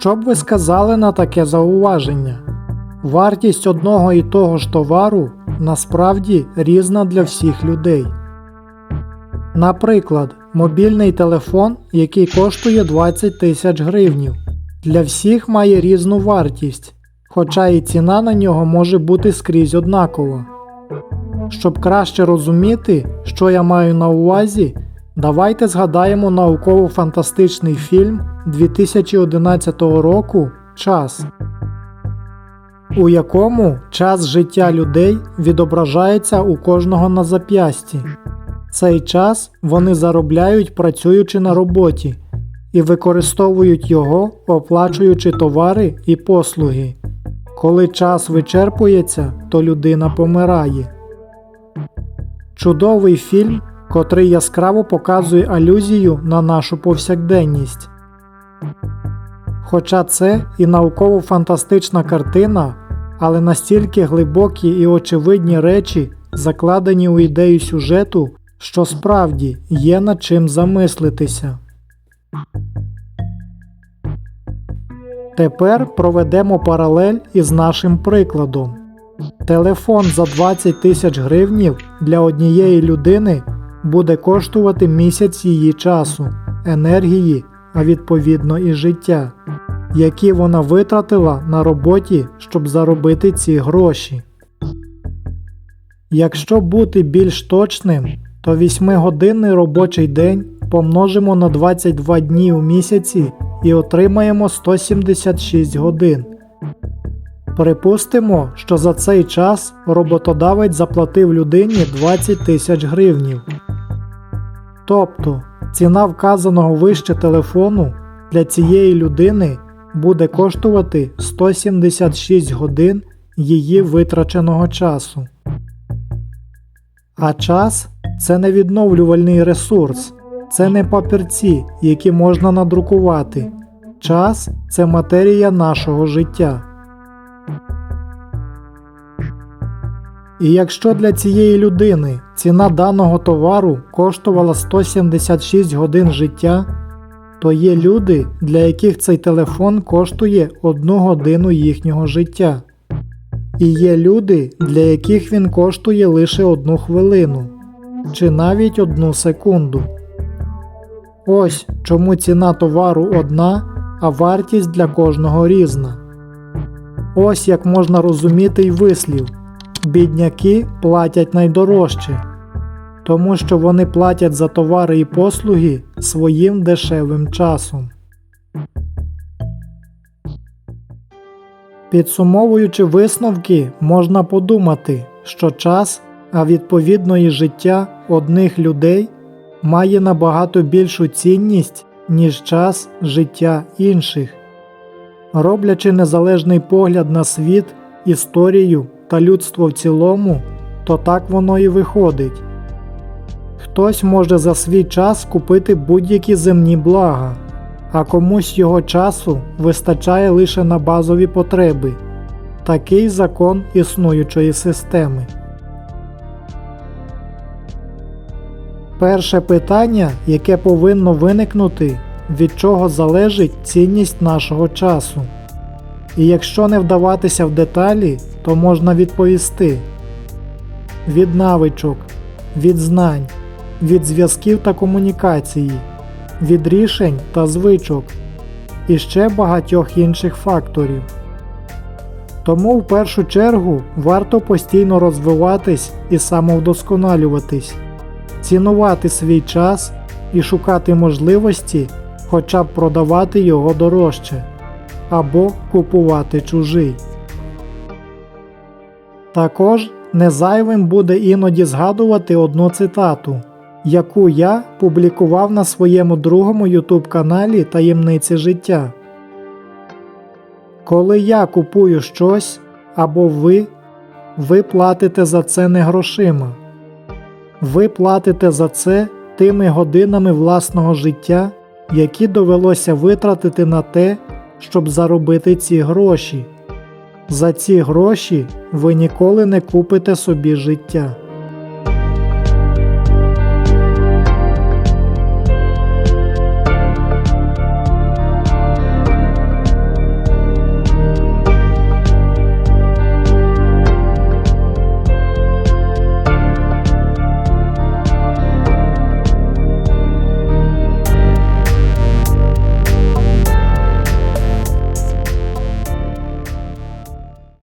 Що б ви сказали на таке зауваження? Вартість одного і того ж товару насправді різна для всіх людей. Наприклад, мобільний телефон, який коштує 20 тисяч гривнів, для всіх має різну вартість, хоча і ціна на нього може бути скрізь однакова. Щоб краще розуміти, що я маю на увазі, давайте згадаємо науково-фантастичний фільм 2011 року Час, у якому час життя людей відображається у кожного на зап'ясті. Цей час вони заробляють працюючи на роботі і використовують його, оплачуючи товари і послуги. Коли час вичерпується, то людина помирає. Чудовий фільм, котрий яскраво показує алюзію на нашу повсякденність. Хоча це і науково-фантастична картина, але настільки глибокі і очевидні речі закладені у ідею сюжету, що справді є над чим замислитися. Тепер проведемо паралель із нашим прикладом. Телефон за 20 тисяч гривнів для однієї людини буде коштувати місяць її часу, енергії, а відповідно і життя, які вона витратила на роботі, щоб заробити ці гроші. Якщо бути більш точним, то 8-годинний робочий день помножимо на 22 дні у місяці і отримаємо 176 годин. Припустимо, що за цей час роботодавець заплатив людині 20 тисяч гривнів. Тобто ціна вказаного вище телефону для цієї людини буде коштувати 176 годин її витраченого часу. А час це не відновлювальний ресурс, це не папірці, які можна надрукувати. Час це матерія нашого життя. І якщо для цієї людини ціна даного товару коштувала 176 годин життя, то є люди, для яких цей телефон коштує 1 годину їхнього життя. І є люди, для яких він коштує лише одну хвилину чи навіть одну секунду. Ось чому ціна товару одна, а вартість для кожного різна. Ось як можна розуміти й вислів. Бідняки платять найдорожче, тому що вони платять за товари і послуги своїм дешевим часом. Підсумовуючи висновки, можна подумати, що час, а відповідно і життя одних людей має набагато більшу цінність, ніж час життя інших. Роблячи незалежний погляд на світ, історію та людство в цілому, то так воно і виходить. Хтось може за свій час купити будь-які земні блага, а комусь його часу вистачає лише на базові потреби. Такий закон існуючої системи. Перше питання, яке повинно виникнути, від чого залежить цінність нашого часу. І якщо не вдаватися в деталі, то можна відповісти. Від навичок, від знань, від зв'язків та комунікації, від рішень та звичок. І ще багатьох інших факторів. Тому в першу чергу варто постійно розвиватись і самовдосконалюватись, цінувати свій час і шукати можливості хоча б продавати його дорожче або купувати чужий. Також не зайвим буде іноді згадувати одну цитату, яку я публікував на своєму другому YouTube каналі Таємниці життя. Коли я купую щось або ви, ви платите за це не грошима. Ви платите за це тими годинами власного життя, які довелося витратити на те, щоб заробити ці гроші. За ці гроші ви ніколи не купите собі життя.